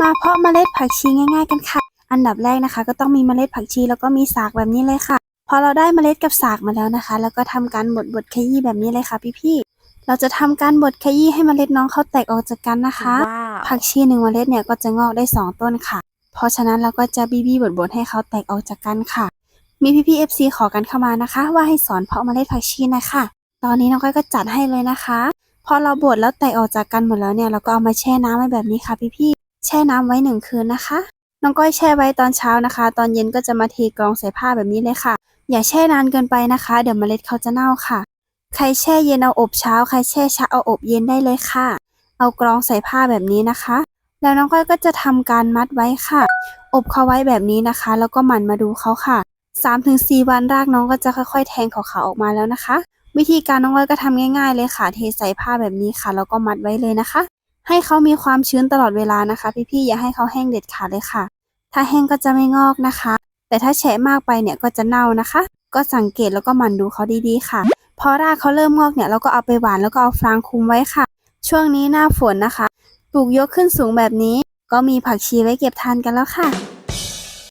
มาเพาะเมล็ดผักชีง่าย ๆ กันค่ะ อันดับแรกนะคะ ก็ต้องมีเมล็ดผักชีแล้วก็มีสากแบบนี้เลยค่ะ พอเราได้เมล็ดกับสากมาแล้วนะคะ แล้วก็ทำการบดบดๆขยี้แบบนี้เลยค่ะพี่ๆเราจะทำการบดขยี้ให้เมล็ดน้องเขาแตกออกจากกันนะคะว้าวผักชีหนึ่งเมล็ดเนี่ยก็จะงอกได้ 2 ต้นค่ะ เพราะฉะนั้นเราก็จะบีบีบดๆให้เขาแตกออกจากกันค่ะ มีพี่พี่เอฟซีขอกันเข้ามานะคะ ว่าให้สอนเพาะเมล็ดผักชีนะคะ ตอนนี้น้องก้อยก็จัดให้เลยนะคะ พอเราบดแล้วแตกออกจากกันหมดแล้วเนี่ยเราก็เอามาแช่น้ำไว้แบบนี้ค่ะพี่พี่ๆ แช่น้ำไว้หนึ่งคืนนะคะ น้องก้อยแช่ไว้ตอนเช้านะคะ ตอนเย็นก็จะมาเทกรองใส่ผ้าแบบนี้เลยค่ะ อย่าแช่นานเกินไปนะคะ เดี๋ยวเมล็ดเขาจะเน่าค่ะ ใครแช่เย็นเอาอบเช้า ใครแช่เช้าเอาอบเย็นได้เลยค่ะ เอากรองใส่ผ้าแบบนี้นะคะ แล้วน้องก้อยก็จะทำการมัดไว้ค่ะ อบเขาไว้แบบนี้นะคะ แล้วก็หมั่นมาดูเขาค่ะ3-4 วันรากน้องก็จะค่อยๆ แทงขาวๆออกมาแล้วนะคะ วิธีการน้องก้อยก็ทำง่าย ๆ เลยค่ะ เทใส่ผ้าแบบนี้ค่ะแล้วก็มัดไว้เลยนะคะ ให้เขามีความชื้นตลอดเวลานะคะ พี่ๆอย่าให้เขาแห้งเด็ดขาดเลยค่ะ ถ้าแห้งก็จะไม่งอกนะคะ แต่ถ้าแฉะมากไปเนี่ยก็จะเน่านะคะ ก็สังเกตแล้วก็หมั่นดูเขาดีๆค่ะ พอรากเขาเริ่มงอกเนี่ยเราก็เอาไปหวานแล้วก็เอาฟางคุมไว้ค่ะ ช่วงนี้หน้าฝนนะคะ ปลูกยกขึ้นสูงแบบนี้ ก็มีผักชีไว้เก็บทานกันแล้วค่ะ